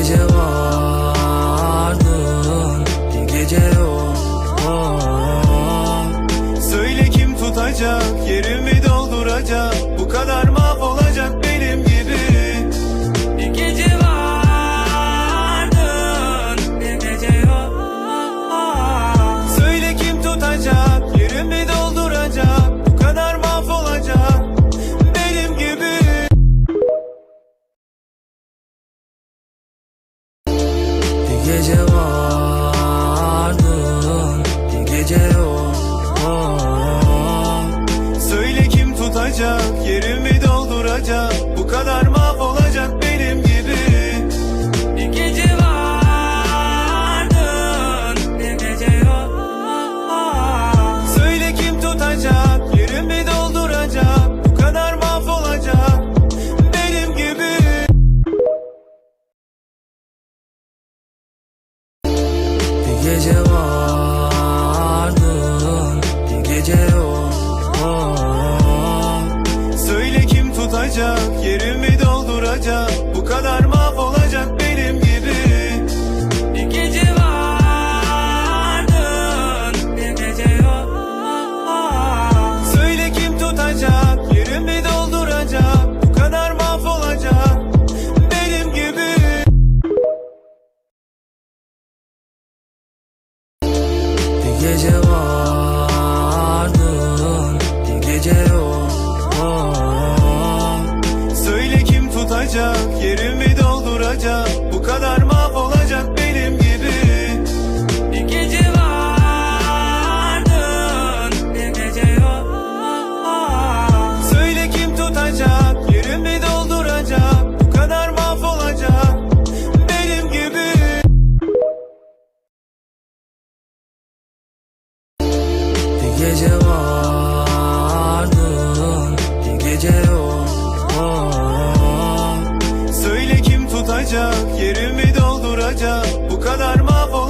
gece vardın kim tutacak yerimi dolduracak Bu kadar mahvolacak benim gibi. Bir gece vardın Bir gece yok. Söyle kim tutacak yerimi dolduracak Bu kadar mahvolacak benim gibi. Bir gece vardın kim tutacak yerimi dolduracak. Bu kadar mahvolacak benim gibi. Bir gece vardın Bir gece yok. Söyle kim tutacak yerimi dolduracak. Bu kadar mahvolacak benim gibi. Bir gece vardın dolduracak Yerimi dolduracak. Bu kadar mahvolacak